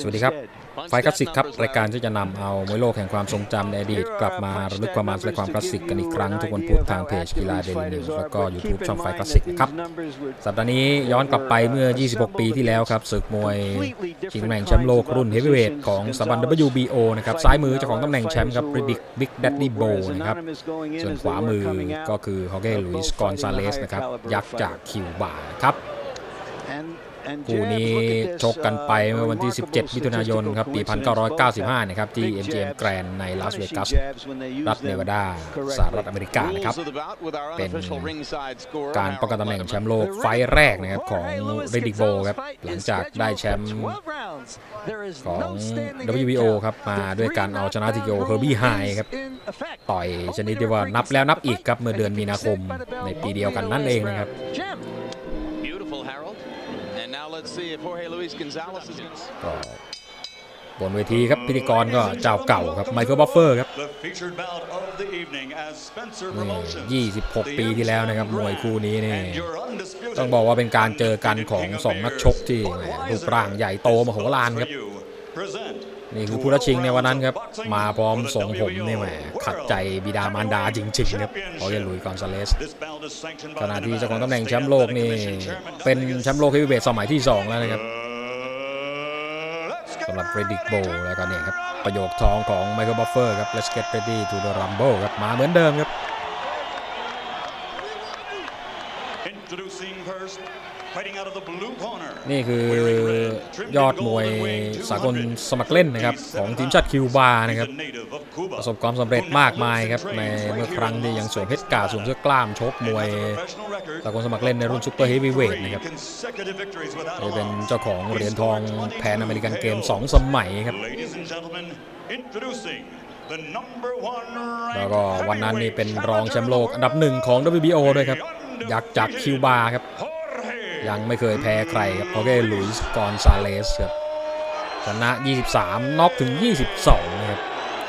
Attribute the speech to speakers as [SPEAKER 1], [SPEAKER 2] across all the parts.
[SPEAKER 1] สวัสดีครับ ไฟคลาสสิกครับ รายการที่จะนำเอามวยโลกแห่งความทรงจำในอดีต กลับมาระลึกความมันและความคลาสสิกกันอีกครั้ง ทุกวันพุธทางเพจกีฬาเดลินิวแล้วก็ YouTube ช่องไฟคลาสสิกนะครับ สัปดาห์นี้ย้อนกลับไปเมื่อ 26 ปีที่แล้วครับศึกมวยชิงตำแหน่งแชมป์โลกรุ่นเฮฟวีเวทของสถาบัน WBO นะครับซ้ายมือเจ้าของตำแหน่งแชมป์ครับริดิกบิ๊กดัดดี้โบนะครับส่วนขวามือก็คือฮอเก้ลุยส์กอนซาเลสนะครับยักษ์จากคิวบาครับ คู่นี้ชกกันไปเมื่อวันที่ 17 มิถุนายนครับปี 1995 นะครับที่ MGM Grand ในลาสเวกัสรัฐเนวาดาสหรัฐอเมริกานะครับ เป็นการป้องกันตำแหน่งแชมป์โลกไฟล์แรกนะครับของเรดิกโบครับหลังจากได้แชมป์ของ WBO ครับมาด้วยการเอาชนะทีโอเฮอร์บี้ไฮครับต่อยชนิดที่ว่านับแล้วนับอีกครับเมื่อเดือนมีนาคมในปีเดียวกันนั่นเองนะครับ ก็บนเวทีครับพิธีกรก็เจ้าเก่าครับไมเคิลบัฟเฟอร์ครับ
[SPEAKER 2] The featured bout of the evening as Spencer
[SPEAKER 1] นี่
[SPEAKER 2] Promotions.
[SPEAKER 1] 26 ปีที่แล้วนะครับมวยคู่นี้นี่
[SPEAKER 2] And your undisputed
[SPEAKER 1] ต้องบอกว่าเป็นการเจอกันของสองนักชกที่แหมรูปร่างใหญ่โตมโหฬารครับ
[SPEAKER 2] for you. Present
[SPEAKER 1] นี่คือผู้รัชชิงในวันนั้นครับ มาพร้อมทรงผมนี่แหมขัดใจบิดามารดาจริงๆครับพอเยลุยกอนซาเลสขณะที่เจ้าของตำแหน่งแชมป์โลกนี่เป็นแชมป์โลกเฮฟวีเวทสมัยที่ 2 แล้วนะครับสำหรับเฟรดิกโบแล้วก็เนี่ยครับ ประโยคทองของไมเคิลบัฟเฟอร์ครับ Let's get ready to the rumble ครับ มาเหมือนเดิมครับ
[SPEAKER 2] Introducing first, fighting out of the blue corner.
[SPEAKER 1] นี่คือยอดมวยสากลสมัครเล่นนะครับของทีมชาติคิวบานะครับ
[SPEAKER 2] He's a native of Cuba.
[SPEAKER 1] ประสบความสำเร็จมากมายครับในเมื่อครั้งที่ยังสวมเพชรกาดสวมเสื้อกล้ามชกมวย
[SPEAKER 2] Professional record,
[SPEAKER 1] สากลสมัครเล่นในรุ่นซูเปอร์เฮฟวีเวท
[SPEAKER 2] three
[SPEAKER 1] นะครับ
[SPEAKER 2] consecutive victories without a
[SPEAKER 1] นี่เป็น
[SPEAKER 2] loss.
[SPEAKER 1] เจ้าของเหรียญทองแพนอเมริกันเกม 2 สมัยครับ
[SPEAKER 2] Ladies and gentlemen, introducing the number one
[SPEAKER 1] แล้วก็วันนั้นนี่เป็นรองแชมป์โลกอันดับหนึ่งของ WBO ด้วยครับยักษ์จากคิวบาครับ
[SPEAKER 2] Jorge
[SPEAKER 1] ยังไม่เคยแพ้ใครครับโอเคลุยส์กอนซาเลสครับชนะ 23น็อกถึง 22 นะครับ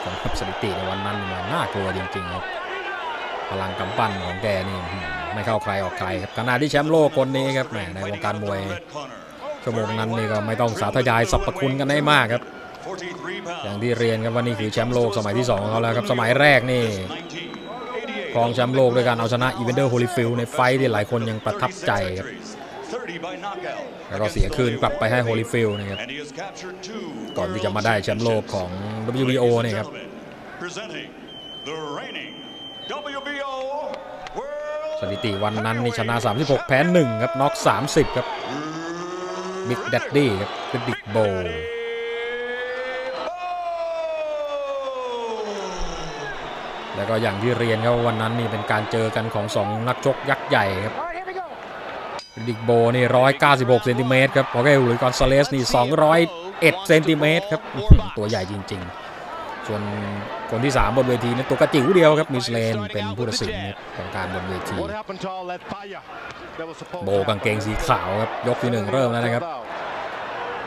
[SPEAKER 1] สำหรับสถิติในวันนั้นมันน่ากลัวจริง ๆ ครับ พลังกำปั้นของแกนี่ไม่เข้าใครออกใครครับขณะที่แชมป์โลกคนนี้ครับแหมในวงการมวยชั่วโมงนั้นนี่ก็ไม่ต้องสาธยายสรรพคุณกันได้มากครับ อย่างที่เรียนกันว่านี่คือแชมป์โลกสมัยที่2ของเขาแล้วครับสมัยแรกนี่ครองแชมป์โลกด้วยการเอาชนะอีเวนเดอร์โฮลิฟิลในไฟที่หลายคนยังประทับใจครับ แล้วก็เสียคืนกลับไปให้โฮลิฟิลนะครับ
[SPEAKER 2] And he has captured two
[SPEAKER 1] ก่อนที่จะมาได้แชมป์โลกของ
[SPEAKER 2] Ladies
[SPEAKER 1] WBO
[SPEAKER 2] and
[SPEAKER 1] เนี่ยครับ
[SPEAKER 2] gentlemen, Presenting the reigning WBO World
[SPEAKER 1] สถิติวันนั้นนี่ชนะ 36 แพ้ 1 ครับ น็อก 30 ครับบิ๊กดัดดี้ครับเป็นบิ๊กโบแล้วก็อย่างที่เรียนครับว่าวันนั้นนี่เป็นการเจอกันของ 2 นักชกยักษ์ใหญ่ครับ ดิกโบนี่196เซนติเมตรครับพอแกหรือกอนซาเลสนี่201เซนติเมตรครับ ตัวใหญ่จริง ๆ ส่วนคนที่ 3 บนเวทีนั้นตัวกระจิ๋วเดียวครับมิสเลนเป็นผู้ตัดสินของการบนเวที โบกางเกงสีขาวครับ ยกที่หนึ่งเริ่มแล้วนะครับ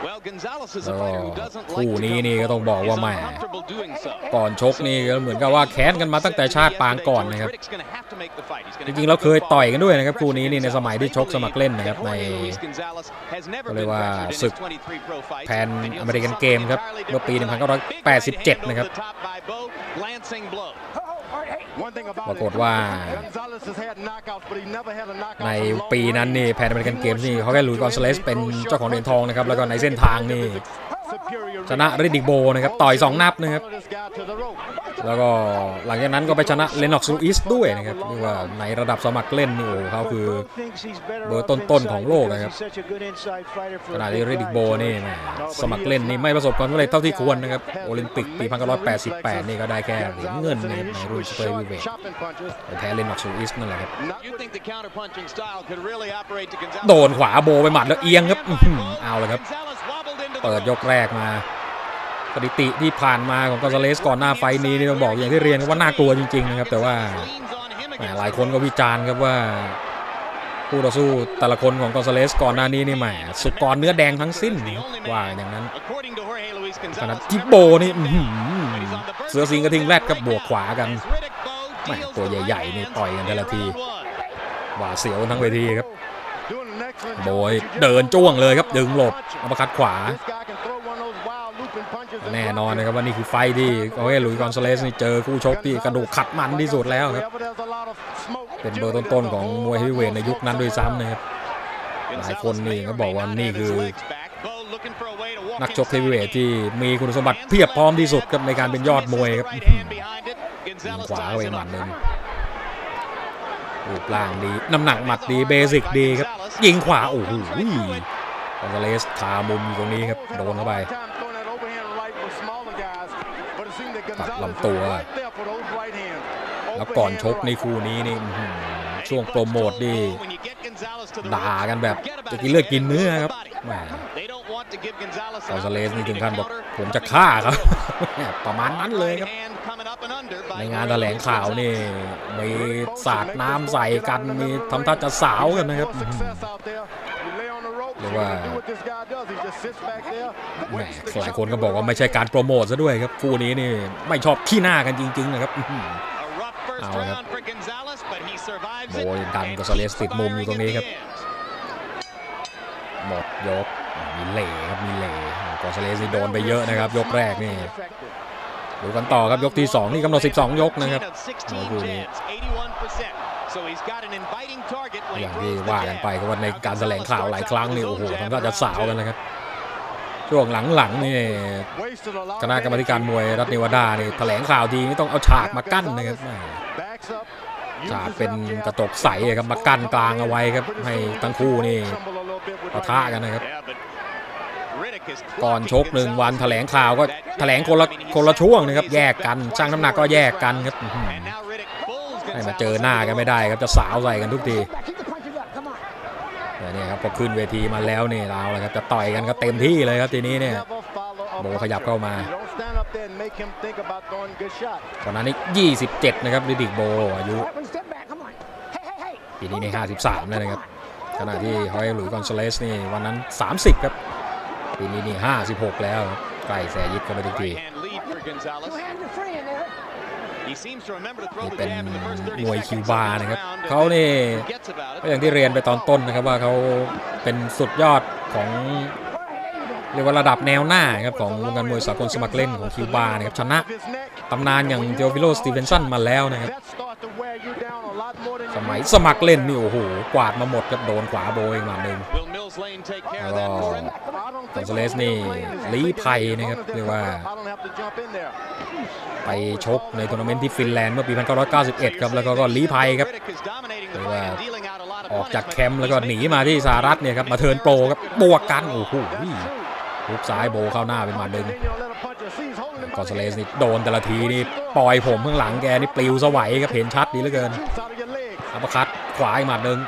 [SPEAKER 1] คู่
[SPEAKER 3] like to
[SPEAKER 1] นี้
[SPEAKER 3] come
[SPEAKER 1] นี่ก็ต้องบอกว่า
[SPEAKER 3] He's
[SPEAKER 1] แหม่
[SPEAKER 3] uncomfortable doing so.
[SPEAKER 1] ก่อนชกนี่ก็เหมือนกับว่าแค้นกันมาตั้งแต่ชาติปางก่อนนะครับ
[SPEAKER 3] Riddick's gonna have to make the fight. He's
[SPEAKER 1] จ
[SPEAKER 3] gonna
[SPEAKER 1] ริง
[SPEAKER 3] have
[SPEAKER 1] ๆเรา
[SPEAKER 3] to
[SPEAKER 1] เคย
[SPEAKER 3] go
[SPEAKER 1] ต่อย
[SPEAKER 3] far.
[SPEAKER 1] กันด้วยนะครับคู่นี้นี่ในสมัยที่ชกสมัครเล่นนะครับใน
[SPEAKER 3] Jorge Luis Gonzalez has never
[SPEAKER 1] เขาเรีย
[SPEAKER 3] been
[SPEAKER 1] กว่า
[SPEAKER 3] pressured in his
[SPEAKER 1] ศึก
[SPEAKER 3] 23 pro fights.
[SPEAKER 1] แพน
[SPEAKER 3] And he'll
[SPEAKER 1] อเมริกัน
[SPEAKER 3] see
[SPEAKER 1] เกม
[SPEAKER 3] something
[SPEAKER 1] ครับ
[SPEAKER 3] entirely
[SPEAKER 1] เมื่อปี
[SPEAKER 3] different tonight. Big right hand
[SPEAKER 1] 1987
[SPEAKER 3] over
[SPEAKER 1] นะครับ ปรากฏ
[SPEAKER 4] it,
[SPEAKER 1] ว่า
[SPEAKER 4] Gonzalez has had knockouts, but he never had a knockout
[SPEAKER 1] ใน
[SPEAKER 4] from low
[SPEAKER 1] ปีนั้น
[SPEAKER 4] range.
[SPEAKER 1] นี่แพนอเมริกันเกมนี่เขาแค่ลุยกอนซาเลสเป็นเจ้าของเหรียญทองนะครับแล้วก็ในเส้นทางนี่
[SPEAKER 4] Superior
[SPEAKER 1] ชนะริดิกโบนะครับต่อย2นับนะครับ
[SPEAKER 4] Follow this guy to the rope.
[SPEAKER 1] แล้วก็หลังจากนั้นก็ไปชนะเลน o อกซ์ลูอิสด้วยนะครับเรียกว่าในระดับสมัครเล่นนี่โอ้โหเขาคือเบอร์ต้นๆของโลกนะครับขณะที่เรดิกโบนี่แหมสมัครเล่นนี่ไม่ประสบความสำเร็จเท่าที่ควรนะครับโอลิมปิกปี 1988 นี่ก็ได้แค่เหรียญเงินนะครับในรุ่นซูเปอร์วีเวท
[SPEAKER 4] Chopping punches.
[SPEAKER 1] ไปแพ้เลน o อกซ์ลูอิสนั่นแหละครับ
[SPEAKER 4] Not
[SPEAKER 3] You think the counter-punching style could really operate to Gonzalez?
[SPEAKER 1] โดนขวาโบไปหมัดแล้วเอียงครับอื้อหือเอาเลยครับ
[SPEAKER 3] Gonzalez wobbled into the
[SPEAKER 1] เปิดยกแรกมาสถิติที่ผ่านมาของกอนซาเลสก่อนหน้าไฟล์นี้นี่ต้องบอกอย่างที่เรียนว่าน่ากลัวจริงๆนะครับแต่ว่าหลายคนก็วิจารณ์ครับว่าคู่ต่อสู้แต่ละคนของกอนซาเลสก่อนหน้านี้นี่แหมสุกรเนื้อแดงทั้งสิ้นว่าอย่างนั้นขณะที่โบนี่เสือสิงกระทิงแรดกับบวกขวากันแหมตัวใหญ่ๆนี่ต่อยกันแต่ละทีหวาเสียวทั้งเวทีครับ โบ
[SPEAKER 4] job.
[SPEAKER 1] ย
[SPEAKER 4] You just
[SPEAKER 1] เดิน
[SPEAKER 4] don't
[SPEAKER 1] จ้วงเลยครับ
[SPEAKER 4] throw
[SPEAKER 1] ดึงหลบ
[SPEAKER 4] punch.
[SPEAKER 1] อัปคัดขวา
[SPEAKER 4] This guy can throw one of those wild looping punches and
[SPEAKER 1] แน่
[SPEAKER 4] block
[SPEAKER 1] นอน
[SPEAKER 4] it.
[SPEAKER 1] นะครับว่านี่คือไฟท์ที่โอเฮหลุยส์กอนซาเลสนี่เจอคู่ชกที่กระดูกขัดมันที่สุดแล้วครับ
[SPEAKER 4] Wherever there's a lot of smoke,
[SPEAKER 1] เป็นเบอร์ต้นๆของมวยเฮฟวีเวทในยุคนั้นด้วยซ้ำนะครับหลายคนนี่ก็บอกว่านี่คือ นักชกเฮฟวีเวทที่มีคุณสมบัติเพียบพร้อมที่สุดครับในการเป็นยอดมวยครับยิงขวาเข้าไปหมัดหนึ่ง รูปร่างดี น้ำหนักหมัดดีเบสิกดีครับ ยิงขวา โอ้โหกอนซาเลสคามุมอยู่ตรงนี้ครับ โดนเข้าไป ตัดลำตัว แล้วก่อนชกในคู่นี้นี่ช่วงโปรโมทดีด่ากันแบบจะกินเลือดกินเนื้อครับแหมกอนซาเลสนี่ถึงขั้นบอกผมจะฆ่าครับ ประมาณนั้นเลยครับ ในงานแถลงข่าวนี่มีสาดน้ำใส่กันมีทำท่าจะสาวกันนะครับ
[SPEAKER 4] More
[SPEAKER 1] อื้อหือ
[SPEAKER 4] success out there. You lay on the ropes,
[SPEAKER 1] เรียก
[SPEAKER 4] you
[SPEAKER 1] ว่า
[SPEAKER 4] do what this guy does. He just sits back there,
[SPEAKER 1] แหม
[SPEAKER 4] waits the
[SPEAKER 1] หลาย
[SPEAKER 4] choke
[SPEAKER 1] คนก็
[SPEAKER 4] to
[SPEAKER 1] บอกว่า
[SPEAKER 4] go
[SPEAKER 1] ไม่ใช่การโปรโมทซะด้วยครับคู่นี้นี่ไม่ชอบขี้หน้ากันจริง ๆ นะครับอื้อหือเอาละครับโบยดันกอนซาเลสติดมุมอยู่ตรงนี้ครับหมดยกมีเหล่ครับมีเหล่กอนซาเลสนี่โดนไปเยอะนะครับ ยกแรกนี่
[SPEAKER 4] effective.
[SPEAKER 1] ดูกันต่อครับยกที่ 2 นี่กำหนด 12 ยกนะครับ
[SPEAKER 3] มวยคู่นี้
[SPEAKER 1] อย่างที่ว่ากันไปก็ว่าในการแถลงข่าวหลายครั้งนี่โอ้โหทำท่าจะสาวกันนะครับ ช่วงหลังๆนี่
[SPEAKER 4] Wasted a lot
[SPEAKER 1] คณะกรรมาธิ
[SPEAKER 4] of
[SPEAKER 1] การมวยรัฐเนวาดานี่แถลงข่าวทีนี่ต้องเอาฉากมากั้นนะครับแหม
[SPEAKER 4] Backs up,
[SPEAKER 1] ฉาก
[SPEAKER 4] uses
[SPEAKER 1] เป็น
[SPEAKER 4] that jab.
[SPEAKER 1] กระจกใสครับมากั้นกลางเอาไว้ครับให้ทั้งคู่นี่
[SPEAKER 4] Tremble a little bit with
[SPEAKER 1] ปะ
[SPEAKER 4] right
[SPEAKER 1] ทะ
[SPEAKER 4] hand.
[SPEAKER 1] กันนะครับ
[SPEAKER 3] Yeah, but Riddick is
[SPEAKER 1] ก่อนชกหนึ่งวันแถลงข่าวก็แถลงคนละคนละช่วงนะครับ แยกกันช่างน้ำหนักก็แยกกันครับให้มาเจอหน้ากันไม่ได้ครับจะสาวใส่กันทุกทีเนี่ยครับพอขึ้นเวทีมาแล้วนี่เราเลยครับจะต่อยกันก็เต็มที่เลยครับทีนี้เนี่ยโบขยับเข้ามาตอนนั้นนี่27 นะครับลิดิกโบอายุ
[SPEAKER 5] Everyone step back. Come on. Hey, hey, hey.
[SPEAKER 1] ปีนี้ใน 53 แล้วนะครับขณะที่ฮอยหลุยกอนซาเลสนี่วันนั้น 30 ครับ ปีนี้นี่56แล้วครับใกล้แสยิดกันไปทุกที
[SPEAKER 3] Right hand lead for Gonzalez.
[SPEAKER 5] Two hands are free in there.
[SPEAKER 3] He seems to remember to throw
[SPEAKER 1] นี่
[SPEAKER 3] the
[SPEAKER 1] เป็น
[SPEAKER 3] jab in the first 30
[SPEAKER 1] มวยคิว
[SPEAKER 3] seconds
[SPEAKER 1] บา
[SPEAKER 3] of
[SPEAKER 1] ร์
[SPEAKER 3] this
[SPEAKER 1] นะครับ
[SPEAKER 3] round, and
[SPEAKER 1] เขานี่
[SPEAKER 3] forgets about it.
[SPEAKER 1] ก็อย่างที่เรียนไปตอนต้นนะครับว่าเขาเป็นสุดยอดของ
[SPEAKER 5] All right, there you go.
[SPEAKER 1] เรียกว่าระดับแนวหน้าครับของวงการมวยสากลสมัครเล่นของคิวบาร์นะครับชนะ
[SPEAKER 4] His neck.
[SPEAKER 1] ตำนานอย่างเทโอฟิโลสตีเฟนสันมาแล้วนะครับ
[SPEAKER 4] That start to wear you down a lot more than
[SPEAKER 1] ส
[SPEAKER 4] you
[SPEAKER 1] มัย
[SPEAKER 4] need.
[SPEAKER 1] สมัครเล่นนี่โอ้โหกวาดมาหมดครับโดนขวาโบยมาหนึ่ง
[SPEAKER 3] Will Mills Lane take care of that
[SPEAKER 1] Oh.
[SPEAKER 3] for him?
[SPEAKER 4] I don't think
[SPEAKER 1] Gonzalez
[SPEAKER 4] so.
[SPEAKER 1] นี่
[SPEAKER 4] Lane is
[SPEAKER 1] ลี้
[SPEAKER 4] bigger
[SPEAKER 1] ภัย
[SPEAKER 4] than
[SPEAKER 1] นะครับ
[SPEAKER 4] opponent
[SPEAKER 1] เรียกว่า
[SPEAKER 4] I don't have to jump in there.
[SPEAKER 1] ไปชกในทัวร์นาเมนต์ที่ฟินแลนด์เมื่อปี 1991 ครับ แล้วก็ก็ลี้ภัยครับ
[SPEAKER 3] Riddick is dominating the
[SPEAKER 1] เรียก
[SPEAKER 3] fight
[SPEAKER 1] ว่า
[SPEAKER 3] and dealing out a lot of
[SPEAKER 1] ออกจาก
[SPEAKER 3] punishment.
[SPEAKER 1] แคมป์แล้วก็หนีมาที่สหรัฐเนี่ยครับ มาเทิร์นโปรครับบวกกัน โอ้โห
[SPEAKER 4] That's true.
[SPEAKER 1] ทุบซ้ายโบเข้าหน้าเป็นหมัดหนึ่ง
[SPEAKER 4] Then you'll let a puncher see he's holding him
[SPEAKER 1] ก
[SPEAKER 4] by
[SPEAKER 1] อน
[SPEAKER 4] the
[SPEAKER 1] ซาเลส
[SPEAKER 4] hand.
[SPEAKER 1] นี่โดนแต่ละทีนี่ปล่อยผมข้างหลังแกนี่ปลิวสวัยครับเห็นชัดดีเหลือเกิน
[SPEAKER 4] Shoots out of your legs.
[SPEAKER 1] อัปเปอร์คัดขวาอีกหมัดหนึ่ง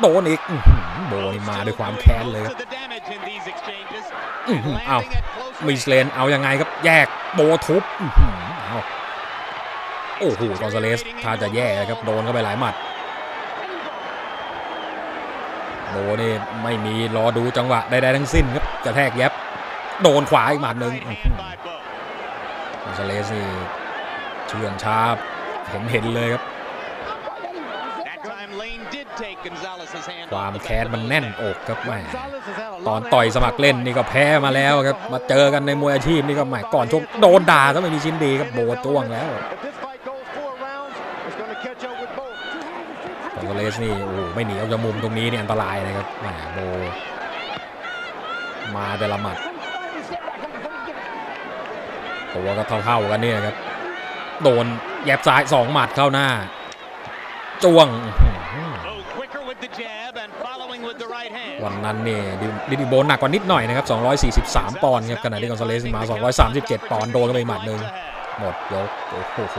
[SPEAKER 1] โดนอีกอื้อหือโบนี่มาด้วยความแค้นเลยครับ
[SPEAKER 3] To the damage in these exchanges.
[SPEAKER 1] อื้อหือ
[SPEAKER 3] Landing
[SPEAKER 1] เอา
[SPEAKER 3] at close
[SPEAKER 1] มิ
[SPEAKER 3] range.
[SPEAKER 1] สเลนเอายังไงครับแยกโบทุบอื้อหือเอาโอ้โหกอนซาเลสถ้าจะแย่ครับโดนเข้าไปหลายหมัดโบนี่ไม่มีรอดูจังหวะใดๆทั้งสิ้นครับกระแทกแยบโดนขวาอีกหมัดหนึ่ง
[SPEAKER 3] Right
[SPEAKER 1] อื้อ
[SPEAKER 3] hand
[SPEAKER 1] หือ
[SPEAKER 3] by Bo.
[SPEAKER 1] กอนซาเลสนี่เชื่องช้าเห็นเห็นเลยครับ
[SPEAKER 3] That time Lane did take Gonzalez's hand
[SPEAKER 1] ความ
[SPEAKER 3] off the
[SPEAKER 1] แค้น
[SPEAKER 3] back of
[SPEAKER 1] มัน
[SPEAKER 3] the
[SPEAKER 1] แน่น
[SPEAKER 3] leg.
[SPEAKER 1] อกครับแหม่
[SPEAKER 4] Gonzalez has had a lot
[SPEAKER 1] ตอน
[SPEAKER 4] of
[SPEAKER 1] ต่อย
[SPEAKER 4] effort
[SPEAKER 1] สมัครเล่นนี่ก็แพ้มาแล้วครับ มาเจอกันในมวยอาชีพนี่ก็แหมก่อนชกโดนด่าซะไม่มีชิ้นดีครับโบจ้วงแล้ว
[SPEAKER 4] If this fight goes four rounds, it's going to catch up with both.
[SPEAKER 1] กอนซาเลสนี่โอ้โหไม่หนีออกจากมุมตรงนี้นี่อันตรายนะครับแหมโบ มาแต่ละหมัดตัวก็เท่าๆกันเนี่ยครับ โดนแยบซ้ายสองหมัดเข้าหน้า จ้วง วันนั้นนี่ดิดิดิโบนหนักกว่านิดหน่อยนะครับ 243 ปอนด์ครับขณะที่กอนซาเลสนี่มา 237 ปอนด์โดนเข้าไปหมัดหนึ่งหมดยกโอ้โห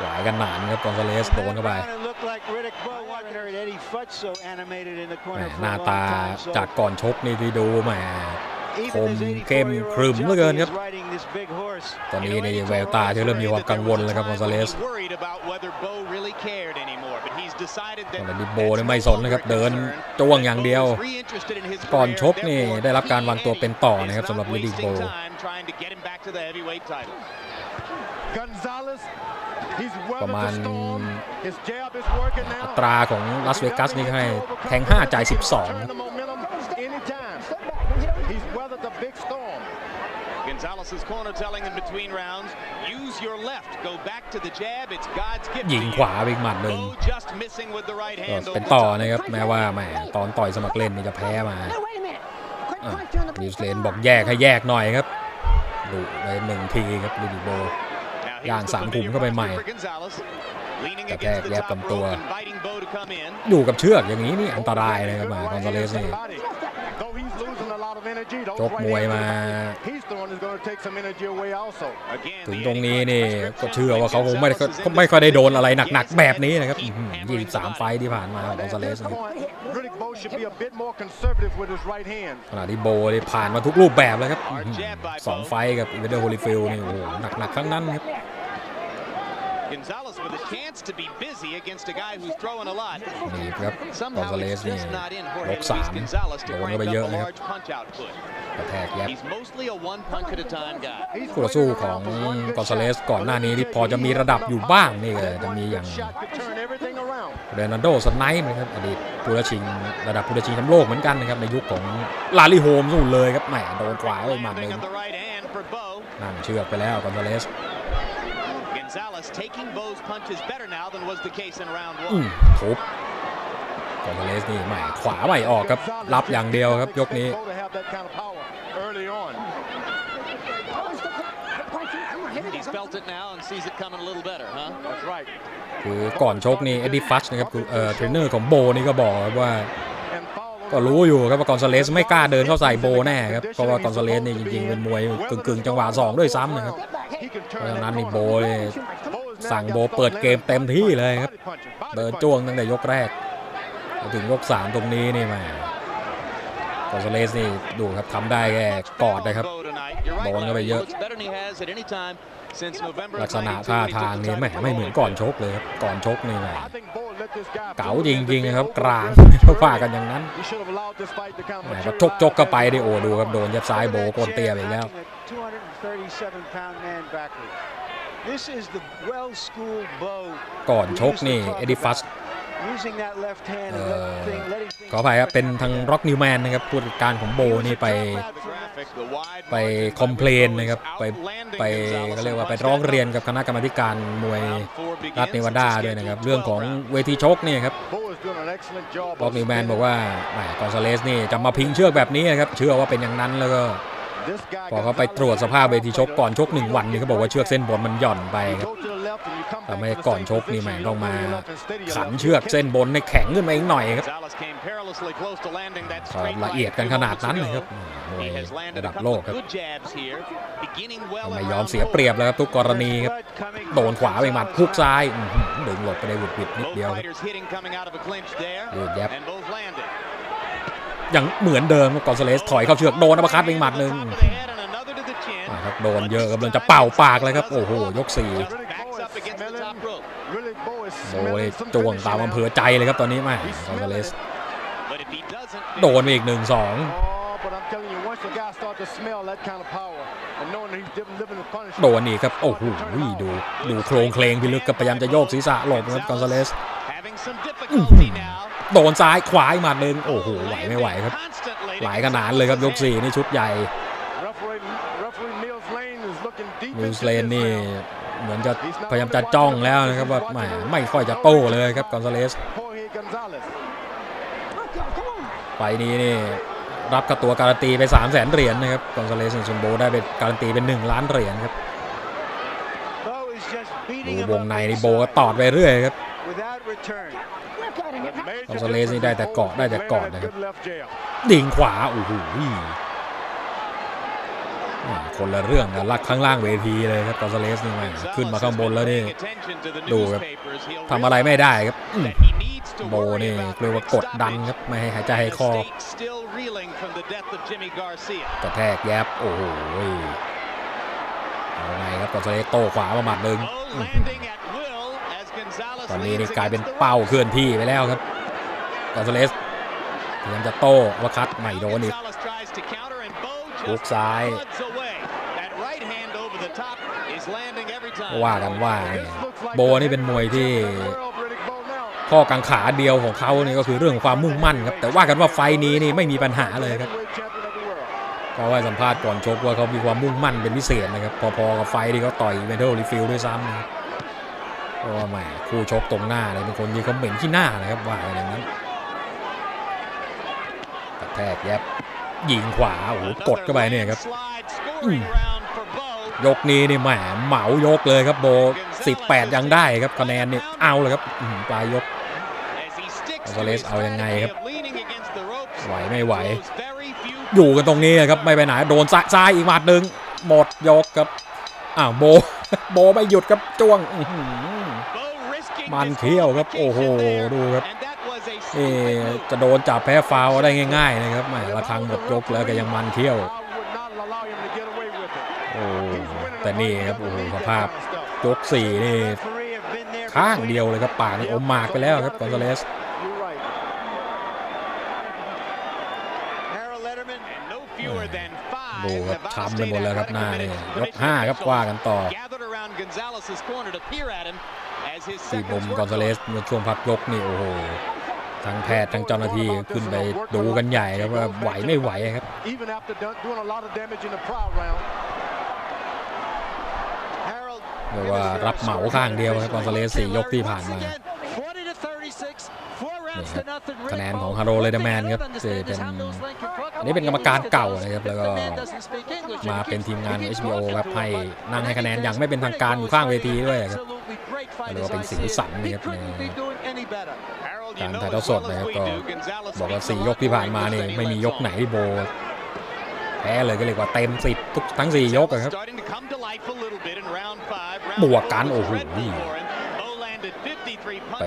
[SPEAKER 1] หลายกันหนานครับกอนซาเลสโดนเข้าไป
[SPEAKER 6] It looked like Riddick Bowe wasn't heard Eddie Futch so animated in the
[SPEAKER 1] แหม
[SPEAKER 6] corner
[SPEAKER 1] ห
[SPEAKER 6] for
[SPEAKER 1] น้า
[SPEAKER 6] a
[SPEAKER 1] ตา
[SPEAKER 6] long time. So
[SPEAKER 1] จากก่อนชกนี่ที่ดูแหม
[SPEAKER 6] even
[SPEAKER 1] คม
[SPEAKER 6] this
[SPEAKER 1] เข้ม
[SPEAKER 6] 84-year-old
[SPEAKER 1] ครึมเหลือเกินครับ
[SPEAKER 6] junkie is riding this big horse.
[SPEAKER 1] ตอนนี้ในแววตาที่เริ่มมีความกังวลแล้วครับกอนซาเลส
[SPEAKER 3] Worried about whether Bo really cared anymore, but he's decided
[SPEAKER 1] ต
[SPEAKER 3] that
[SPEAKER 1] อนนี้โบนี่ไม่สนนะครับเดินจ้วงอย่างเดียว
[SPEAKER 3] Bo is reinterested in his
[SPEAKER 1] ก่อน
[SPEAKER 3] career
[SPEAKER 1] ชกนี่
[SPEAKER 3] therefore
[SPEAKER 1] ได้รับการวางตัวเป็นต่อ
[SPEAKER 3] he
[SPEAKER 1] นะครับ
[SPEAKER 3] is
[SPEAKER 1] สำหรับ
[SPEAKER 3] not
[SPEAKER 1] ลิดิกโบ
[SPEAKER 3] wasting time trying to get him back to the heavyweight title.
[SPEAKER 4] Gonzalez, He's
[SPEAKER 1] ประมาณ
[SPEAKER 4] weathered the storm. His jab is working now.
[SPEAKER 1] อัตราของลาสเวกัสนี่ให้แทง 5 จ่าย
[SPEAKER 4] Turn the
[SPEAKER 1] 12
[SPEAKER 4] weathered the big storm.
[SPEAKER 3] Gonzalez's corner telling him between rounds, use your left, go back to the jab. It's God's gift.
[SPEAKER 1] ยิง
[SPEAKER 3] to
[SPEAKER 1] ข
[SPEAKER 3] you.
[SPEAKER 1] วาไปอีกหมัดหนึ่ง
[SPEAKER 3] Bo just missing with the right
[SPEAKER 1] ก็
[SPEAKER 3] hand.
[SPEAKER 1] เป็น
[SPEAKER 3] over
[SPEAKER 1] ต่อ
[SPEAKER 3] the top.
[SPEAKER 1] นะครับแม้ว่าแหมตอนต่อยสมัครเล่นนี่จะแพ้มา
[SPEAKER 5] Now, wait a minute. Quick
[SPEAKER 1] อะ
[SPEAKER 5] punch you in the
[SPEAKER 1] นิว
[SPEAKER 5] face.
[SPEAKER 1] ซีแลน
[SPEAKER 5] Come
[SPEAKER 1] ด์
[SPEAKER 5] on.
[SPEAKER 1] บอกแยกให้แยกหน่อยครับดุไปหนึ่งทีครับลิดิโบ
[SPEAKER 3] Now here's
[SPEAKER 1] ย่าง
[SPEAKER 3] the
[SPEAKER 1] สามขุม
[SPEAKER 3] familiar
[SPEAKER 1] เข้าไปใหม่
[SPEAKER 3] posture for Gonzalez. Leaning
[SPEAKER 1] กระแทก
[SPEAKER 3] against the
[SPEAKER 1] แยบ
[SPEAKER 3] top
[SPEAKER 1] ลำตัว
[SPEAKER 3] rope, inviting Bo to come in.
[SPEAKER 1] อยู่กับเชือกอย่างนี้นี่อันตรายเลยครับมากอนซาเลสนี่
[SPEAKER 4] Though he's losing a lot of energy, those
[SPEAKER 1] ชก
[SPEAKER 4] right
[SPEAKER 1] มวย
[SPEAKER 4] hands
[SPEAKER 1] มา
[SPEAKER 4] he's the one who's going to take some energy away also.
[SPEAKER 3] Again,
[SPEAKER 1] ถึง
[SPEAKER 3] the
[SPEAKER 1] ตรงนี้
[SPEAKER 3] Eddie
[SPEAKER 1] นี่
[SPEAKER 3] Clark
[SPEAKER 1] ก็เชื่อว่าเขาคง
[SPEAKER 3] description
[SPEAKER 1] ไม่ได้
[SPEAKER 3] when Gonzalez is in
[SPEAKER 1] ไม่ค่อยได้
[SPEAKER 3] this
[SPEAKER 1] โดนอะไร
[SPEAKER 3] position,
[SPEAKER 1] หนัก
[SPEAKER 3] he
[SPEAKER 1] ๆแบบนี้นะครับ
[SPEAKER 3] keep
[SPEAKER 1] อื้อหือ
[SPEAKER 3] hammering the
[SPEAKER 1] 23 ไฟ
[SPEAKER 3] body.
[SPEAKER 1] ท์ที่ผ่านมาของกอน
[SPEAKER 4] At
[SPEAKER 1] ซาเลส
[SPEAKER 4] this
[SPEAKER 1] นะครับ
[SPEAKER 4] point, Riddick Bowe should be a bit more conservative with his right hand.
[SPEAKER 1] ขณะที่โบนี่ผ่านมาทุกรูปแบบแล้วครับอื้อหือสองไฟท์กับอีเวนเดอร์โฮลิฟิลนี่โอ้โหหนักๆทั้งนั้นครับ
[SPEAKER 3] Gonzalez with a chance to be busy against a guy who's throwing a lot.
[SPEAKER 1] นี่ครับกอน
[SPEAKER 3] Somehow
[SPEAKER 1] ซาเลส
[SPEAKER 3] it's
[SPEAKER 1] นี่
[SPEAKER 3] just not in
[SPEAKER 1] ย
[SPEAKER 3] Jorge
[SPEAKER 1] ก
[SPEAKER 3] Luis
[SPEAKER 1] สาม
[SPEAKER 3] Gonzalez
[SPEAKER 1] โด
[SPEAKER 3] to
[SPEAKER 1] นเข้า
[SPEAKER 3] crank
[SPEAKER 1] ไป
[SPEAKER 3] up
[SPEAKER 1] เยอะ
[SPEAKER 3] a
[SPEAKER 1] นะครับ
[SPEAKER 3] large punch output.
[SPEAKER 1] กระแทกแยบ
[SPEAKER 3] He's mostly a one punch at a time guy.
[SPEAKER 4] He's
[SPEAKER 1] คู่ต่อสู้
[SPEAKER 4] waiting
[SPEAKER 1] ของ
[SPEAKER 4] around for one good
[SPEAKER 1] กอนซาเลส
[SPEAKER 4] shot.
[SPEAKER 1] ก่อนหน้านี้ที่พอจะมีระดับอยู่บ้างนี่ก็
[SPEAKER 4] That
[SPEAKER 1] จะ
[SPEAKER 4] one
[SPEAKER 1] มีอย่าง
[SPEAKER 4] good shot could turn everything around.
[SPEAKER 1] เรนัลโดสไนป์นะครับอดีตผู้ท้าชิงระดับผู้ท้าชิงแชมป์โลกเหมือนกันนะครับในยุคของลาลิโฮมสู้เลยครับแหมโดนขวาไปหมัดห
[SPEAKER 3] Landing
[SPEAKER 1] นึ่ง
[SPEAKER 3] of the right hand for Bo.
[SPEAKER 1] นั่งเชือกไปแล้วกอนซาเลส
[SPEAKER 3] Gonzalez taking Bo's punches better now than was the case in round
[SPEAKER 1] อืม
[SPEAKER 3] one.
[SPEAKER 1] ทุบกอนซาเลสนี่ใหม่ขวาใหม่ออกครับ รับอย่างเดียวครับยกนี้
[SPEAKER 4] Bo to have that kind of power early on.
[SPEAKER 5] Punch the punch you. Come on, hit it.
[SPEAKER 3] He's felt it now and sees it coming a little better, huh?
[SPEAKER 4] That's right.
[SPEAKER 1] คือก่อนชกนี่เอ็ดดี้ฟัชนะครับคือเอ่อเทรนเนอร์ของโบนี่ก็บอกครับว่า
[SPEAKER 4] And foul on
[SPEAKER 1] ก็
[SPEAKER 4] the
[SPEAKER 1] รู้
[SPEAKER 4] right.
[SPEAKER 1] อยู่ครับว่ากอนซาเลสไม่กล้าเดินเข้าใส่โบแน่ครับเพราะว่ากอนซาเลสนี่จริงๆเป็นมวยกึ่งๆ จังหวะสองด้วยซ้ำนะครับ
[SPEAKER 5] Step back. Hey.
[SPEAKER 4] He can
[SPEAKER 1] เพ
[SPEAKER 4] turn
[SPEAKER 1] ราะฉะนั้น
[SPEAKER 4] that
[SPEAKER 1] นี่
[SPEAKER 4] corner.
[SPEAKER 1] โบนี่
[SPEAKER 5] Too much. Come on.
[SPEAKER 4] Bo is now
[SPEAKER 1] สั่ง
[SPEAKER 4] got
[SPEAKER 1] โบ
[SPEAKER 4] to start
[SPEAKER 1] เปิดเกม
[SPEAKER 4] landing
[SPEAKER 1] เต็มที่เลยครับ
[SPEAKER 4] body punches, body
[SPEAKER 1] เดิน
[SPEAKER 4] punches.
[SPEAKER 1] จ้วงตั้งแต่ยกแรกมาถึงยกสามตรงนี้นี่แหมกอนซาเลสนี่ดูครับทำได้แค่กอดนะครับ
[SPEAKER 3] Bo tonight. You're right,
[SPEAKER 1] โดนเข้าไป
[SPEAKER 3] Larry.
[SPEAKER 1] เย
[SPEAKER 3] He
[SPEAKER 1] อะ
[SPEAKER 3] looks better than he has at any time since November
[SPEAKER 1] ลั
[SPEAKER 3] of
[SPEAKER 1] กษณะ
[SPEAKER 3] 92
[SPEAKER 1] ท่า
[SPEAKER 3] when he
[SPEAKER 1] ทาง
[SPEAKER 3] took the
[SPEAKER 1] นี่แหม
[SPEAKER 3] title
[SPEAKER 1] ไม่
[SPEAKER 3] from
[SPEAKER 1] เหมือน
[SPEAKER 3] Holyfield.
[SPEAKER 1] ก่อนชกเลยครับก่อนชกนี่แหม
[SPEAKER 4] I think Bo let this guy
[SPEAKER 1] เก๋า
[SPEAKER 4] prove
[SPEAKER 1] จ
[SPEAKER 4] him to
[SPEAKER 1] ริง
[SPEAKER 4] be
[SPEAKER 1] ๆนะครับ
[SPEAKER 4] over
[SPEAKER 1] กลาง
[SPEAKER 4] aggressive.
[SPEAKER 1] เขาว่ากันอย่างนั้น
[SPEAKER 4] He should have allowed this fight to kind of
[SPEAKER 1] แหมพอ
[SPEAKER 4] materialize
[SPEAKER 1] ชกจกๆก็ไป
[SPEAKER 4] as
[SPEAKER 1] ดิโอ้ดูครับโดนยับซ้ายโบ
[SPEAKER 6] Look at
[SPEAKER 1] โกน
[SPEAKER 6] that
[SPEAKER 1] เตีย
[SPEAKER 6] jab
[SPEAKER 1] ไปอีกแล้ว
[SPEAKER 6] knocking a 237 pound man backward. This is the well-schooled bow.
[SPEAKER 1] ก่อนชกนี่เอ็ดดี้ฟัส
[SPEAKER 6] Using that left hand
[SPEAKER 1] เอ่
[SPEAKER 6] and
[SPEAKER 1] อ
[SPEAKER 6] letting thing- letting things
[SPEAKER 1] ขออภัยครับ เป็นทางร็อกนิวแมนนะครับผู้จัดการของโบนี่ไป
[SPEAKER 3] The graphic, the wide
[SPEAKER 1] ไป
[SPEAKER 3] margin
[SPEAKER 1] คอมเพลน
[SPEAKER 3] by Bo is
[SPEAKER 1] นะครับ ไป
[SPEAKER 3] outlanding
[SPEAKER 1] ไป
[SPEAKER 3] Gonzalez
[SPEAKER 1] เขาเรียกว่า
[SPEAKER 3] and
[SPEAKER 1] ไป
[SPEAKER 3] once
[SPEAKER 1] ร้อง
[SPEAKER 3] that
[SPEAKER 1] เรียนกับคณะกรรมาธิการมวย
[SPEAKER 3] round four begins,
[SPEAKER 1] รัฐเนวาดา
[SPEAKER 3] it's a
[SPEAKER 1] ด้วยนะครับ
[SPEAKER 3] scheduled
[SPEAKER 1] เรื่องของ
[SPEAKER 3] 12 round.
[SPEAKER 1] เวทีชกเนี่ยครับ
[SPEAKER 4] Bo is doing an excellent job.
[SPEAKER 1] ร็อก
[SPEAKER 4] of
[SPEAKER 1] นิวแมน
[SPEAKER 4] spinning.
[SPEAKER 1] บอกว่าแหมกอนซาเลสนี่จะมาพิงเชือกแบบนี้นะครับ เชื่อว่าเป็นอย่างนั้นแล้วก็
[SPEAKER 4] This guy
[SPEAKER 1] พอเขาไปตรวจสภาพเวทีชกก่อนชกหนึ่งวันนี่เขาบอกว่าเชือกเส้นบนมันหย่อนไป
[SPEAKER 4] You
[SPEAKER 1] ครับ
[SPEAKER 4] go to the left and you come
[SPEAKER 1] ทำ
[SPEAKER 4] back
[SPEAKER 1] ให้
[SPEAKER 4] to the
[SPEAKER 1] ก่อน
[SPEAKER 4] same
[SPEAKER 1] ชกนี่แหม
[SPEAKER 4] position. You
[SPEAKER 1] ต้อง
[SPEAKER 4] don't
[SPEAKER 1] มา
[SPEAKER 4] go to your left and steady your
[SPEAKER 1] ขัน
[SPEAKER 4] left.
[SPEAKER 1] เชือกเส้นบนให้แข็งขึ้นมาอีกหน่อยครับ
[SPEAKER 3] Gonzalez came perilously close to landing that
[SPEAKER 1] ความ
[SPEAKER 3] straight
[SPEAKER 1] ละเอียด
[SPEAKER 3] right
[SPEAKER 1] กัน
[SPEAKER 3] a
[SPEAKER 1] ข
[SPEAKER 3] few
[SPEAKER 1] นาด
[SPEAKER 3] moments
[SPEAKER 1] นั้นเลย
[SPEAKER 3] ago.
[SPEAKER 1] ครับมวย
[SPEAKER 3] He has landed
[SPEAKER 1] ระ
[SPEAKER 3] a
[SPEAKER 1] ดับ
[SPEAKER 3] couple
[SPEAKER 1] โลก
[SPEAKER 3] of
[SPEAKER 1] ครับ
[SPEAKER 3] good jabs here, beginning well
[SPEAKER 1] ไม่
[SPEAKER 3] in
[SPEAKER 1] ยอม
[SPEAKER 3] round
[SPEAKER 1] เสีย
[SPEAKER 3] four.
[SPEAKER 1] เปรียบแล้วครับทุกกรณีครับ
[SPEAKER 6] blood coming
[SPEAKER 1] โดน
[SPEAKER 6] from
[SPEAKER 1] ขวาไปหมัด
[SPEAKER 6] Gonzalez.
[SPEAKER 1] พุกซ้ายอื้อหือดึงหลบไปได้หวุดหวิดนิด
[SPEAKER 3] Both
[SPEAKER 1] เดียวครับ
[SPEAKER 3] fighters hitting coming out of a clinch there,
[SPEAKER 1] Good jab.
[SPEAKER 3] and both landed.
[SPEAKER 1] ยังเหมือนเดิมครับกอนซาเลสถอยเข้าเชือกโดนอัปเปอร์คัตไปอีกหมัดหนึ่ง
[SPEAKER 3] Top of the head and another to the chin.
[SPEAKER 1] อ่าครับโดนเยอะกำลังจะเป่าปากเลยครับ โอ้โห ยกสี่
[SPEAKER 4] Riddick
[SPEAKER 3] Backs
[SPEAKER 4] Bowe
[SPEAKER 3] up
[SPEAKER 4] is
[SPEAKER 3] against the
[SPEAKER 4] smelling-
[SPEAKER 3] top rope.
[SPEAKER 4] Riddick Bowe is
[SPEAKER 1] โบเลย
[SPEAKER 4] smelling some
[SPEAKER 1] จ้วง
[SPEAKER 4] finishing
[SPEAKER 1] ตาม
[SPEAKER 4] now.
[SPEAKER 1] อำเภอใจเลยครับตอนนี้แม่
[SPEAKER 4] He's
[SPEAKER 1] กอนซาเลส
[SPEAKER 4] smelling it.
[SPEAKER 3] But if he doesn't,
[SPEAKER 1] โดนไปอีกหนึ่งสอง
[SPEAKER 4] Oh, but I'm telling you, once the guy starts to smell that kind of power and knowing that he's living, living the punishment,
[SPEAKER 1] โดนอีกครับ โอ้โหดู ดูโครงเคลงพิลึกก็พยายามจะโยกศีรษะหลบครับกอนซาเลส
[SPEAKER 3] having some difficulty now.
[SPEAKER 1] โดนซ้ายขวาอีกหมัดหนึ่งโอ้โหไหวไม่ไหวครับ
[SPEAKER 3] Constantly to
[SPEAKER 1] หลายขนาดเลยครับยกสี่นี่ชุดใหญ่
[SPEAKER 4] referee, referee Mills Lane is looking deep
[SPEAKER 1] นิว
[SPEAKER 4] into
[SPEAKER 1] ซีแลน
[SPEAKER 4] this
[SPEAKER 1] ด์นี่
[SPEAKER 4] round.
[SPEAKER 1] เหมือนจะพยายามจะจ้องแล้วนะครับว่าแหมไม่ค่อยจะโต้เลยครับกอนซาเลส
[SPEAKER 4] Jorge Gonzalez.
[SPEAKER 5] Okay, come on.
[SPEAKER 1] ไฟล์นี้นี่รับกับตัวการันตีไป 3 0 0แสนเหรียญนะครับกอนซาเลสส่วนโบได้เป็นการันตีเป็น 1 ล้านเหรียญครับ
[SPEAKER 6] Bo is just
[SPEAKER 1] ดู
[SPEAKER 6] beating him
[SPEAKER 1] ว
[SPEAKER 6] up
[SPEAKER 1] งใน
[SPEAKER 6] with
[SPEAKER 1] นี่
[SPEAKER 6] the
[SPEAKER 1] โบก็
[SPEAKER 6] side
[SPEAKER 1] ตอดไปเรื่อยครับ
[SPEAKER 6] without return.
[SPEAKER 5] Look at him.
[SPEAKER 4] The major
[SPEAKER 1] Gonzalez นี่
[SPEAKER 4] difference
[SPEAKER 1] ได้แต่
[SPEAKER 4] is
[SPEAKER 1] เกาะได้แต่
[SPEAKER 4] Jorge
[SPEAKER 1] เกาะ
[SPEAKER 4] landed
[SPEAKER 1] นะครับ
[SPEAKER 4] good left jab.
[SPEAKER 1] ดิ่งขวาโอ้โหอ่าคนละเรื่องกันลักข้างล่างเวทีเลยครับกอนซาเลสนี่แม่งขึ้นมาข้างบนแล้วนี่ดูครับทำอะไรไม่ได้ครับอื้อโบนี่เรียกว่ากดดันครับไม่ให้หายใจหายคอกระแทกแยบโอ้โหเอาไงครับกอนซาเลสโต้ขวามาหมัดหนึ่งอื้อหือ ตอนนี้นี่กลายเป็นเป้าเคลื่อนที่ไปแล้วครับกอนซาเลสพยายามจะโต้ว่าคัดไม่โดนอีกฮุกซ้าย
[SPEAKER 3] ว่า
[SPEAKER 1] ว่ากันว่า
[SPEAKER 4] This looks
[SPEAKER 1] โบนี่เป็นมวยที่ ข้อกังขาเดียวของเขานี่ก็คือเรื่องของความมุ่งมั่นครับ แต่ว่ากันว่าไฟล์นี้นี่ไม่มีปัญหาเลยครับเขาให้สัมภาษณ์ก่อนชกว่าเขามีความมุ่งมั่นเป็นพิเศษนะครับ พอๆกับไฟล์ที่เขาต่อยเมทัลรีฟิลด้วยซ้ำนะครับ เพราะว่าแหมคู่ชกตรงหน้าเลยเป็นคนที่เขาเหม็นที่หน้านะครับว่ากันอย่างนั้นกระแทกแยบยิงขวาโอ้โหกดเข้าไปเนี่ยครับยกนี้นี่แหมเหมายกเลยครับโบ 18 ยังได้ครับคะแนนเนี่ยเอาเลยครับอื้อหือปลายยก Gonzalez เอายังไงครับ ไหวไม่ไหว อยู่กันตรงนี้ครับไม่ไปไหนโดนซ้ายซ้ายอีกหมัดหนึ่งหมดยกครับอ้าวโบ โบไม่หยุดครับจ้วงอื้อหือ มันเขี้ยวครับโอ้โหดูครับเอจะโดนจับแพ้ฟาวได้ง่ายๆนะครับแหมระฆังหมดยกแล้วก็ยังมันเขี้ยวโอ้แต่นี่ครับโอ้โหสภาพยกสี่นี่ข้างเดียวเลยครับปากนี่อมหมากไปแล้วครับกอนซาเลสดูครับช้ำไปหมดแล้วครับหน้านี่ยกห้าครับว่ากันต่อ ที่บมกอนซาเลสเมื่อช่วงพักยกนี่โอ้โหทั้งแพทย์ทั้งเจ้าหน้าที่ขึ้นไปดูกันใหญ่ครับว่าไหวไม่ไหวครับ
[SPEAKER 4] Even after do- doing a lot of damage in the proud round.
[SPEAKER 1] เรียกว่ารับเหมาข้างเดียวครับกอนซาเลสสี่ยกที่ผ่านมาคะแนนของฮาโรเลเดอร์แมนครับที่เป็นอันนี้เป็นกรรมการเก่านะครับแล้วก็มาเป็นทีมงาน HBO ครับให้นั่งให้คะแนนอย่างไม่เป็นทางการอยู่ข้างเวทีด้วยครับ เรียกว่าเป็นสีสันนะครับในการถ่ายทอดสดนะครับก็บอกว่าสี่ยกที่ผ่านมานี่ไม่มียกไหนที่โบแพ้เลยก็เรียกว่าเต็มสิบทุกทั้งสี่ยกอะครับ
[SPEAKER 3] บวกกันโอ้โห
[SPEAKER 1] ไป
[SPEAKER 3] ไป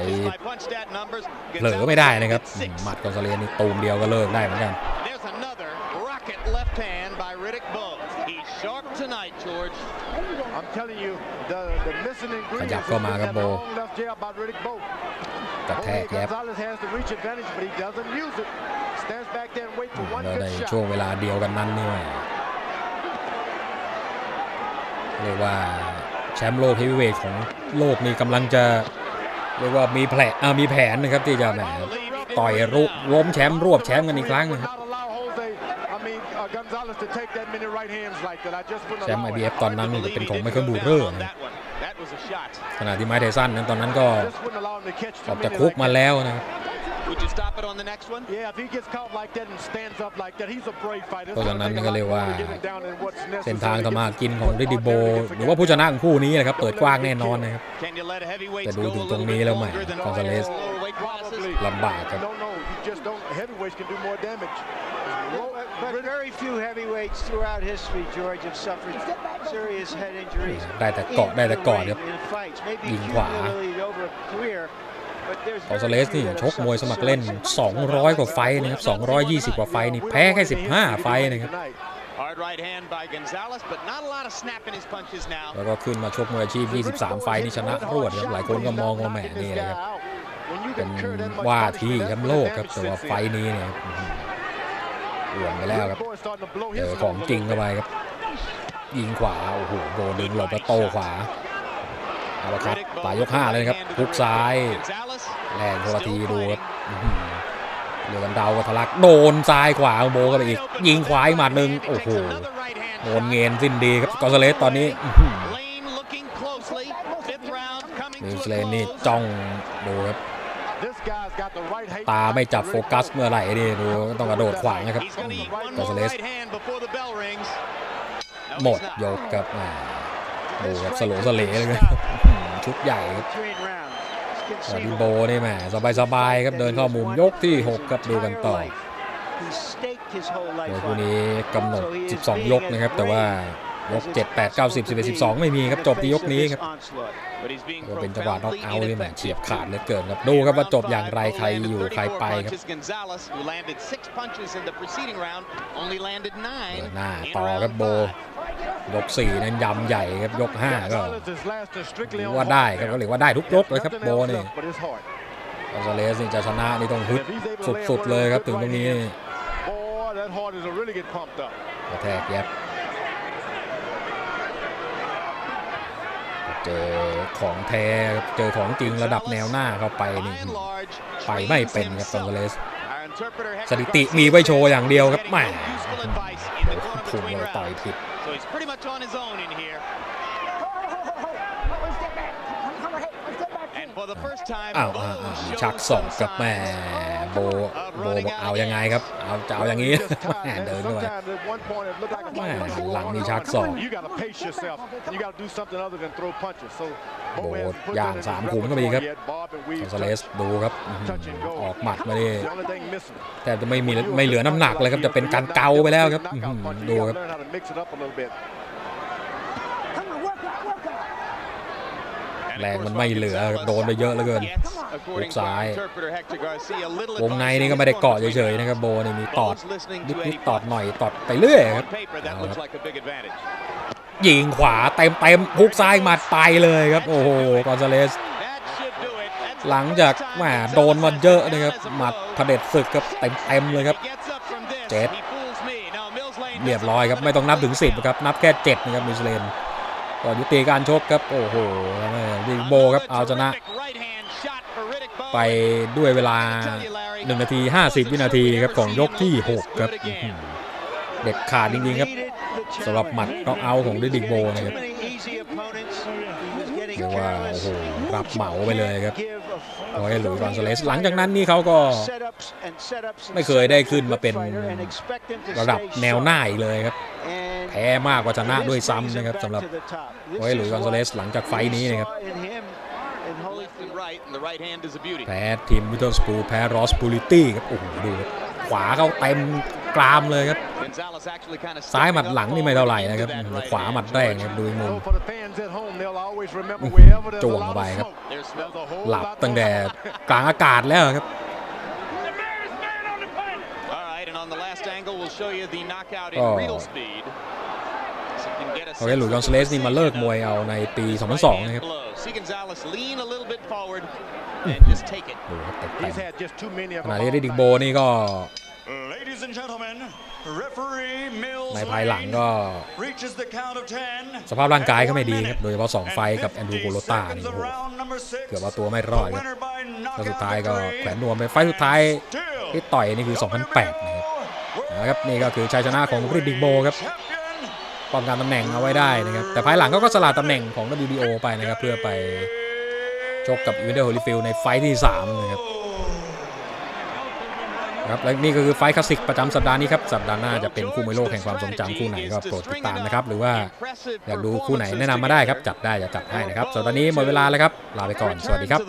[SPEAKER 1] เผลอไม่ได้นะครับอืมหมัดกอนซาเลสนี่ตูมเดียวก็เลิกได้เหมือนกัน
[SPEAKER 3] There's another rocket left hand by Riddick Bowe. He's sharp tonight, George.
[SPEAKER 4] I'm telling you, the, the missing ingredient
[SPEAKER 1] ขยับเข้ามาครับโบ
[SPEAKER 4] long left jab by Riddick Bowe.
[SPEAKER 1] กระแทก
[SPEAKER 4] Jose
[SPEAKER 1] แยบ
[SPEAKER 4] Gonzalez has the reach advantage, but he doesn't use it. Stands back there and wait for one
[SPEAKER 1] แล้วใน
[SPEAKER 4] good
[SPEAKER 1] ช่วง
[SPEAKER 4] shot.
[SPEAKER 1] เวลาเดียวกันนั้นนี่แหมเรียกว่าแชมป์โลกเฮฟวีเวทของโลกนี่กำลังจะเรียกว่ามีแผนอ่ามีแผนนะครับที่จะแหมต่อยรุล้มแชมป์รวบแชมป์กันอีกครั้งนะครับ แชมป์
[SPEAKER 4] allow it.
[SPEAKER 1] IBF ตอนนั้นนี่เป็นของไมเคิลบูเรอร์นะ
[SPEAKER 3] That was a shot.
[SPEAKER 1] ขณะที่ไมค์ไทสันนั้นตอนนั้นก็
[SPEAKER 4] Just wouldn't allow him to catch
[SPEAKER 1] อ
[SPEAKER 4] too
[SPEAKER 1] อกจาก
[SPEAKER 4] many
[SPEAKER 1] คุก
[SPEAKER 4] like
[SPEAKER 1] มา
[SPEAKER 4] that.
[SPEAKER 1] แล้วนะครับ
[SPEAKER 3] Would you stop it on the next one?
[SPEAKER 4] Yeah, if he gets caught like that and stands up like that, he's a brave fighter. It's
[SPEAKER 1] เพราะฉะ
[SPEAKER 4] gonna
[SPEAKER 1] นั้น
[SPEAKER 4] take a
[SPEAKER 1] ก็
[SPEAKER 4] lot
[SPEAKER 1] เรียกว่า
[SPEAKER 4] more to get him down than what's necessary
[SPEAKER 1] เส้นทาง
[SPEAKER 4] to
[SPEAKER 1] ทำ
[SPEAKER 4] get
[SPEAKER 1] มา
[SPEAKER 4] this
[SPEAKER 1] กินของริดิโบ
[SPEAKER 4] ordinary to
[SPEAKER 1] หรือว่าผู้ชนะของคู่นี้นะครับเปิดกว้างแน่นอนนะครับ
[SPEAKER 3] Can you let heavyweights
[SPEAKER 1] แต่ดู
[SPEAKER 3] go
[SPEAKER 1] ถึ
[SPEAKER 3] a
[SPEAKER 1] งตรง
[SPEAKER 3] little
[SPEAKER 1] นี้
[SPEAKER 3] bit
[SPEAKER 1] แล้วแหม
[SPEAKER 3] longer than
[SPEAKER 1] กอนซาเลส
[SPEAKER 3] lower weight classes?
[SPEAKER 4] Probably.
[SPEAKER 1] ลำบากครับ
[SPEAKER 4] No, no, you just don't. Heavyweights can do more damage.
[SPEAKER 6] But, but very few heavyweights throughout history, George, have suffered serious head injuries.
[SPEAKER 1] ได้แต่เกาะได้แต่กอดครับ
[SPEAKER 6] in fights, maybe
[SPEAKER 1] ยิงขวา
[SPEAKER 6] cumulatively over a career. But there's
[SPEAKER 1] กอนซา
[SPEAKER 6] very
[SPEAKER 1] เลส
[SPEAKER 6] few
[SPEAKER 1] นี่
[SPEAKER 6] that
[SPEAKER 1] ช
[SPEAKER 6] have
[SPEAKER 1] กมวยส
[SPEAKER 6] suffered
[SPEAKER 1] มัครเล่น
[SPEAKER 6] serious-
[SPEAKER 1] 200 กว่าไฟต์นะครับ 220 กว่าไฟต์นี่แพ้แค่ 15 ไฟต์นะครับ
[SPEAKER 4] Tonight.
[SPEAKER 3] Hard right hand by Gonzalez, but not a lot of snap in his punches now.
[SPEAKER 1] แล้วก็ขึ้นมาชกมวยอาชีพ 23 ไฟต์นี่ชนะรวดครับ หลายคนก็มองว่าแหมนี่นะครับเป็นว่าที่แชมป์โลกครับแต่ว่าไฟต์นี้เนี่ยอื้อ หืออ้วนไปแล้วครับเจอของจริงเข้าไปครับ ยิงขวา โอ้โหโดนดึงหลบแล้วโต้ขวาเอาละครับปลายยก5เลยนะครับฮุกซ้าย
[SPEAKER 3] Gonzalez
[SPEAKER 1] แรงโทรทีดูครับอื้อหือเรือกันดาวกับทะลักโดนซ้ายขวาโบกันไปอีก ยิงขวาอีกหมัดหนึ่งโอ้โหโดนเงินสิ้นดีครับกอนซาเลสตอนนี้อื้อหือ
[SPEAKER 3] Lane looking closely. Fifth round coming
[SPEAKER 1] นิว
[SPEAKER 3] to
[SPEAKER 1] ซี
[SPEAKER 3] a
[SPEAKER 1] แลนด์นี่
[SPEAKER 3] close.
[SPEAKER 1] จ้องดูครับ ตาไม่จับโฟกัสเมื่อไหร่นี่ดูต้องกระโดดขวางนะครับ
[SPEAKER 3] He's gonna eat one
[SPEAKER 1] กอนซา
[SPEAKER 3] more
[SPEAKER 1] เลส
[SPEAKER 3] right hand before the bell rings. No,
[SPEAKER 1] หมด
[SPEAKER 3] he's not.
[SPEAKER 1] ยกครับแหมดูครับสโลว์สเลเลยครับอื้อหือชุดใหญ่ครับ
[SPEAKER 6] Between rounds. It's
[SPEAKER 1] แต่ดิ
[SPEAKER 6] conceivable.
[SPEAKER 1] โบนี่แหมสบายๆครับเดินเข้ามุมยกที่ 6 ครับดูกันต่อ
[SPEAKER 6] He staked his whole
[SPEAKER 1] โด
[SPEAKER 6] life
[SPEAKER 1] ยคู่
[SPEAKER 6] on it.
[SPEAKER 1] นี้กำหนด 12 ยกนะครับ แต่ว่า ยก7 8 9 10 11 12ไม่มีครับจบที่ยกนี้ครับ
[SPEAKER 3] But he's being
[SPEAKER 1] ก็เป็นจังหวะน็อก
[SPEAKER 3] profoundly
[SPEAKER 1] เอาท์ที่แหม
[SPEAKER 3] ineffective.
[SPEAKER 1] เฉียบขาดเหลือเกินครับดูครับว่าจบอย่างไรใครอยู่ใครไปครับ
[SPEAKER 3] Gonzalez, who landed six punches in the preceding round, only landed
[SPEAKER 1] เดิ
[SPEAKER 3] nine
[SPEAKER 1] นหน้า
[SPEAKER 3] in
[SPEAKER 1] ต่อ
[SPEAKER 3] round
[SPEAKER 1] ครับโบ
[SPEAKER 3] five.
[SPEAKER 1] ยก4นั้นยำใหญ่ครับยก5ก็
[SPEAKER 4] ถื
[SPEAKER 1] ถือว่าได้ครับก็เรียกว่าได้ทุกยกเลยครับโบนี่
[SPEAKER 4] But it's hard.
[SPEAKER 1] กอนซาเลสนี่จะชนะนี่ต้องฮึดสุดๆเลยครับถึงตรงนี้
[SPEAKER 4] Boy, that heart is really get pumped up.
[SPEAKER 1] กระแทกแยบ เจอของแท้ครับเจอของจริงระดับแนวหน้าเข้าไปนี่
[SPEAKER 3] by and large,
[SPEAKER 1] ไปไม่เป็นครับกอนซาเลส
[SPEAKER 3] Our interpreter Hector
[SPEAKER 1] สถิติ
[SPEAKER 3] Garcia
[SPEAKER 1] มีไว้โชว์อย่างเดียวครับแหม
[SPEAKER 3] useful advice in the corner
[SPEAKER 1] พุ่ง
[SPEAKER 3] between
[SPEAKER 1] เลยต่อย
[SPEAKER 3] rounds.
[SPEAKER 1] ผิด
[SPEAKER 3] So he's pretty much on his own in here.
[SPEAKER 5] One step back. Come, come ahead. One step back.
[SPEAKER 3] And for the first time,
[SPEAKER 1] อ้าว
[SPEAKER 3] Bo
[SPEAKER 1] อ้าวอ้าว
[SPEAKER 3] showed
[SPEAKER 1] ชักศอก
[SPEAKER 3] some
[SPEAKER 1] กับแม่
[SPEAKER 3] signs
[SPEAKER 1] โบโบบอกเอายังไงครับเอาจะเอาอย่างนี้แม่เดินด้วย
[SPEAKER 4] Sometimes at one point it looked like a
[SPEAKER 1] แม่
[SPEAKER 4] fight.
[SPEAKER 1] หลังมีชักศอก
[SPEAKER 4] You got to pace yourself. You got to do something other than throw punches. So Bo
[SPEAKER 1] Bo
[SPEAKER 4] hasn't put
[SPEAKER 1] ย่าง
[SPEAKER 4] that in his
[SPEAKER 1] สามขุมก็มีครับ
[SPEAKER 4] repertoire yet. Bob and
[SPEAKER 1] ก
[SPEAKER 4] weave
[SPEAKER 1] อนซาเลส
[SPEAKER 4] touch,
[SPEAKER 1] ดูครับอื้อหือ
[SPEAKER 4] touch and go.
[SPEAKER 1] ออกหมัดมาดิ
[SPEAKER 4] The only thing missing.
[SPEAKER 1] แทบจะไม่มีไม่เหลือน้ำหนักเลยครับจะเป็นการเกาไปแล้วครับอื้อหือดูครับ
[SPEAKER 4] learn how to mix it up a little bit.
[SPEAKER 5] Come on, work out, work out.
[SPEAKER 3] And of
[SPEAKER 1] แรง
[SPEAKER 3] course,
[SPEAKER 1] มันไม่
[SPEAKER 3] Juan
[SPEAKER 1] เหลือ
[SPEAKER 3] Gonzalez
[SPEAKER 1] โดนไปเยอะเหลือเกิน
[SPEAKER 3] gets, according to our
[SPEAKER 1] ซ้าย
[SPEAKER 3] interpreter Hector Garcia, a little
[SPEAKER 1] วงใน
[SPEAKER 3] advice
[SPEAKER 1] นี่
[SPEAKER 3] in
[SPEAKER 1] ก็
[SPEAKER 3] the
[SPEAKER 1] ไม่ได้
[SPEAKER 3] corner
[SPEAKER 1] เกาะ
[SPEAKER 3] between
[SPEAKER 1] เฉยๆ
[SPEAKER 3] rounds.
[SPEAKER 1] นะครับโบนี่มีตอด
[SPEAKER 3] Bo's listening
[SPEAKER 1] นิ
[SPEAKER 3] to
[SPEAKER 1] ด
[SPEAKER 3] any
[SPEAKER 1] ๆตอดหน่อยตอดไปเรื่อยครับ
[SPEAKER 3] On paper, that looks like a big advantage.
[SPEAKER 1] ยิงขวาเต็มเต็มๆพุกซ้ายหมัดไปเลยครับ โอ้โหกอนซาเลส
[SPEAKER 3] That should do it. That's the
[SPEAKER 1] หลังจาก
[SPEAKER 3] first time
[SPEAKER 1] แหม
[SPEAKER 3] Gonzalez
[SPEAKER 1] โดนมาเยอะนะครับ
[SPEAKER 3] has a
[SPEAKER 1] หมัด
[SPEAKER 3] blow.
[SPEAKER 1] เผด็จศึกครับเต็มเต็มๆเลยครับ
[SPEAKER 3] He gets up from this.
[SPEAKER 1] เจ็ด
[SPEAKER 3] He fools me. Now, Mills Lane
[SPEAKER 1] เรียบร้อยครับไม่ต้องนับถึง 10ครับนับแค่7นะครับมิสเลน ก่อนยุติการชกครับ โอ้โหแม่ดิโบครับเอาชนะ
[SPEAKER 3] Terrific right-hand shot for Riddick Bowe.
[SPEAKER 1] ไปด้วยเวลา 1 นาที 50 วินาทีครับของยกที่ 6 ครับอื้อหือเด็ดขาดจริงๆครับสำหรับหมัดน็อกเอาท์ของ Riddick Bowe นะครับ เรียกว่าโอ้โหรับเหมาไปเลยครับโอ้ยหลุยส์กอนซาเลสหลังจากนั้นนี่เขาก็ไม่เคยได้ขึ้นมาเป็นระดับแนวหน้าอีกเลยครับ แพ้มากกว่าชนะด้วยซ้ำนะครับสำหรับโอ้ยหลุยส์กอนซาเลสหลังจากไฟท์นี้นะครับ
[SPEAKER 3] Left and right, and the right hand is a beauty.
[SPEAKER 1] แพ้ทีมวิทเทิลสปูแพ้รอสปูลิตี้ครับโอ้โหดูครับขวาเข้าเต็มกรามเลยครับ
[SPEAKER 3] Gonzalez actually kind of
[SPEAKER 1] ซ้ายหมัดหลังนี่ไม่เท่าไหร่นะครับ ขวาหมัดแรกครับดูมุม
[SPEAKER 4] So for the fans at home, they'll always remember wherever there's a
[SPEAKER 1] จ้วง
[SPEAKER 4] lot
[SPEAKER 1] เข้า
[SPEAKER 4] of
[SPEAKER 1] ไปครับ
[SPEAKER 4] smoke.
[SPEAKER 3] There's
[SPEAKER 4] There's a whole
[SPEAKER 1] หลับ
[SPEAKER 4] lot
[SPEAKER 1] ตั้งแต่
[SPEAKER 4] going on.
[SPEAKER 1] กลางอากาศแล้วครับ
[SPEAKER 3] All right, and on the last angle, we'll show you the knockout in
[SPEAKER 1] Oh.
[SPEAKER 3] real speed. So you can get a
[SPEAKER 1] โอเคหลุยส์กอนซาเลสนี่มาเลิกมวยเอาในปี 2002 นะครับ
[SPEAKER 3] blow. See Gonzalez lean a little bit forward and just take it.
[SPEAKER 1] ดูครับเต็ม
[SPEAKER 4] He's had just too many of
[SPEAKER 1] ข
[SPEAKER 4] them
[SPEAKER 1] ณะ
[SPEAKER 4] all
[SPEAKER 1] ที่ดิก
[SPEAKER 4] night.
[SPEAKER 1] โบนี่ก็
[SPEAKER 2] Ladies and gentlemen, referee Mills
[SPEAKER 1] ในภายหลังก็
[SPEAKER 2] reaches the count of 10.
[SPEAKER 1] สภาพร่างกายก็ไม่ดีครับ โดยเฉพาะ2ไฟท์กับแอนดรูโกโรต้านี่โอ้โหเกือบเอาตัวไม่รอดครับแล้วสุดท้ายก็แขวนนวมไปไฟท์สุดท้ายที่ต่อยนี่คือ 2008นะครับนะครับนี่ก็คือชัยชนะของริดดิกโบครับป้องกันตำแหน่งเอาไว้ได้นะครับ แต่ภายหลังเขาก็สละตำแหน่งของ WBO ไปนะครับ เพื่อไปชกกับอีเวนเดอร์โฮลิฟิลในไฟท์ที่ 3 นะครับ ครับและนี่ก็คือไฟคลาสสิกประจำสัปดาห์นี้ครับ สัปดาห์หน้าจะเป็นคู่มวยโลกแห่งความทรงจำคู่ไหนก็โปรดติดตามนะครับ หรือว่าอยากดูคู่ไหนแนะนำมาได้ครับ จัดได้จะจัดให้นะครับสัปดาห์นี้หมดเวลาแล้วครับ ลาไปก่อน สวัสดีครับ